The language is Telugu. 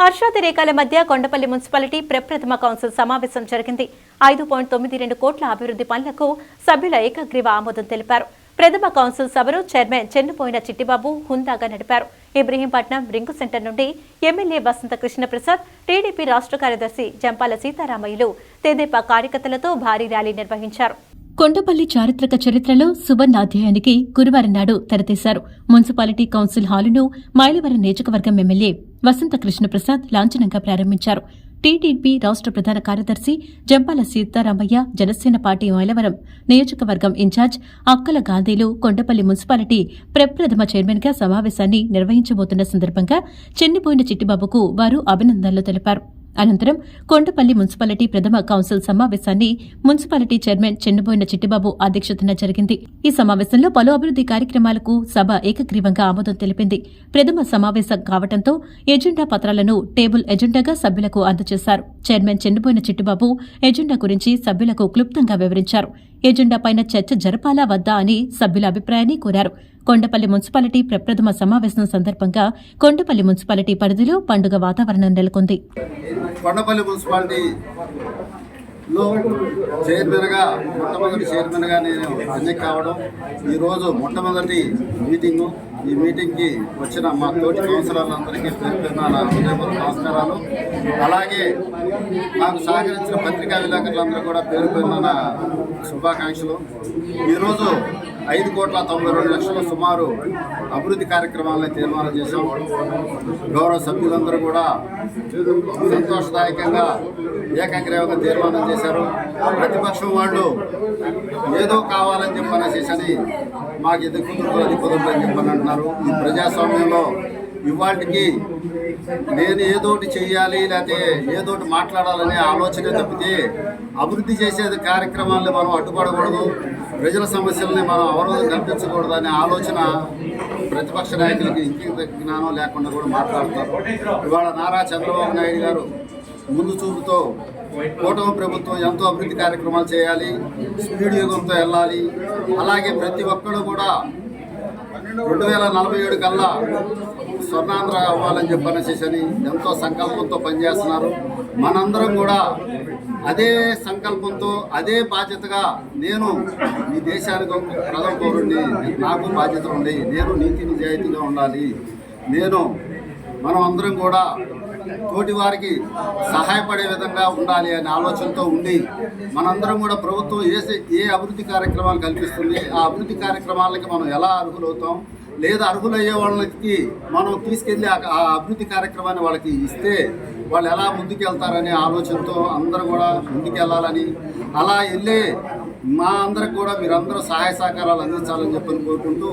హర్షాతిరేకాల మధ్య కొండపల్లి మున్సిపాలిటీ ప్రప్రథమ కౌన్సిల్ సమావేశం జరిగింది. ఐదు పాయింట్ తొమ్మిది రెండు కోట్ల అభివృద్ధి పనులకు సభ్యుల ఏకగ్రీవ ఆమోదం తెలిపారు. ప్రథమ కౌన్సిల్ సభను చైర్మన్ చెన్నుపోయిన చిట్టిబాబు హుందాగా నడిపారు. ఇబ్రహీంపట్నం రింగు సెంటర్ నుండి ఎమ్మెల్యే వసంత కృష్ణప్రసాద్ టీడీపీ రాష్ట్ర కార్యదర్శి జంపాల సీతారామయ్యలు తెదేపా కార్యకర్తలతో భారీ ర్యాలీ నిర్వహించారు. కొండపల్లి చారిత్రక చరిత్రలో సువర్ణ అధ్యాయానికి గురువారం నాడు తెరతీశారు. మున్సిపాలిటీ కౌన్సిల్ హాలును మైలవరం నియోజకవర్గం ఎమ్మెల్యే వసంత కృష్ణప్రసాద్ లాంఛనంగా ప్రారంభించారు. టీడీపీ రాష్ట్ర ప్రధాన కార్యదర్శి జంపాల సీతారామయ్య జనసేన పార్టీ మైలవరం నియోజకవర్గం ఇన్ఛార్జ్ అక్కల గాంధీలు కొండపల్లి మున్సిపాలిటీ ప్రప్రథమ చైర్మన్గా సమావేశాన్ని నిర్వహించబోతున్న సందర్భంగా చెన్నిపోయిన చిట్టిబాబుకు వారు అభినందనలు తెలిపారు. అనంతరం కొండపల్లి మున్సిపాలిటీ ప్రథమ కౌన్సిల్ సమావేశాన్ని మున్సిపాలిటీ చైర్మన్ చెన్నుబోయిన చిట్టిబాబు అధ్యక్షతన జరిగింది. ఈ సమావేశంలో పలు అభివృద్ది కార్యక్రమాలకు సభ ఏకగ్రీవంగా ఆమోదం తెలిపింది. ప్రథమ సమావేశం కావడంతో ఎజెండా పత్రాలను టేబుల్ ఎజెండాగా సభ్యులకు అందజేశారు. చైర్మన్ చెన్నుబోయిన చిట్టిబాబు ఎజెండా గురించి సభ్యులకు క్లుప్తంగా వివరించారు. ఎజెండాపైన చర్చ జరపాలా వద్దా అని సభ్యుల అభిప్రాయాన్ని కోరారు. కొండపల్లి మున్సిపాలిటీ ప్రప్రథమ సమావేశం సందర్భంగా కొండపల్లి మున్సిపాలిటీ పరిధిలో పండుగ వాతావరణం నెలకొంది. కొండపల్లి మున్సిపాలిటీలో చైర్మన్గా మొట్టమొదటి చైర్మన్గా నేను ఎన్నిక కావడం ఈరోజు మొట్టమొదటి మీటింగు. ఈ మీటింగ్కి వచ్చిన మా తోటి కౌన్సిలర్లందరికీ నా హృదయపూర్వక నమస్కారాలు. అలాగే నాకు సహకరించిన పత్రికా విలేకరులందరూ కూడా పేరు పేరున శుభాకాంక్షలు. ఈరోజు ఐదు కోట్ల తొంభై రెండు లక్షల సుమారు అభివృద్ధి కార్యక్రమాలను తీర్మానం చేశాం. గౌరవ సభ్యులందరూ కూడా సంతోషదాయకంగా ఏకగ్రీవంగా తీర్మానం చేశారు. ప్రతిపక్షం వాళ్ళు ఏదో కావాలని చెప్పనేసేసి మాకు ఇది కుదురు అది కుదరదు చెప్పని అంటున్నారు. ఈ ప్రజాస్వామ్యంలో ఇవాటికి నేను ఏదోటి చేయాలి లేకపోతే ఏదోటి మాట్లాడాలనే ఆలోచన తప్పితే అభివృద్ధి చేసే కార్యక్రమాలను మనం అడ్డుపడకూడదు ప్రజల సమస్యల్ని మనం అవరోధం కల్పించకూడదు అనే ఆలోచన ప్రతిపక్ష నాయకులకి ఇంకిత జ్ఞానం లేకుండా కూడా మాట్లాడతారు. ఇవాళ నారా చంద్రబాబు నాయుడు గారు ముందు చూపుతో కూటమి ప్రభుత్వం ఎంతో అభివృద్ధి కార్యక్రమాలు చేయాలి స్పీడ్ యుగంతో వెళ్ళాలి. అలాగే ప్రతి ఒక్కరు కూడా రెండు వేల నలభై ఏడు కల్లా స్వర్ణాంధ్ర అవ్వాలని చెప్పనేసేసి ఎంతో సంకల్పంతో పనిచేస్తున్నారు. మనందరం కూడా అదే సంకల్పంతో అదే బాధ్యతగా నేను ఈ దేశానికి ఒక ప్రథమ నాకు బాధ్యత ఉంది నేను నీతి నిజాయితీగా ఉండాలి. నేను మనం అందరం కూడా తోటి వారికి సహాయపడే విధంగా ఉండాలి అనే ఆలోచనతో ఉండి మనందరం కూడా ప్రభుత్వం ఏ ఏ అభివృద్ధి కార్యక్రమాలు కల్పిస్తుంది ఆ అభివృద్ధి కార్యక్రమాలకి మనం ఎలా అర్హులవుతాం లేదా అర్హులయ్యే వాళ్ళకి మనం తీసుకెళ్ళి ఆ అభివృద్ధి కార్యక్రమాన్ని వాళ్ళకి ఇస్తే వాళ్ళు ఎలా ముందుకెళ్తారనే ఆలోచనతో అందరూ కూడా ముందుకెళ్ళాలని అలా వెళ్ళే మా అందరికి కూడా మీరందరూ సహాయ సహకారాలు అందించాలని చెప్పని కోరుకుంటూ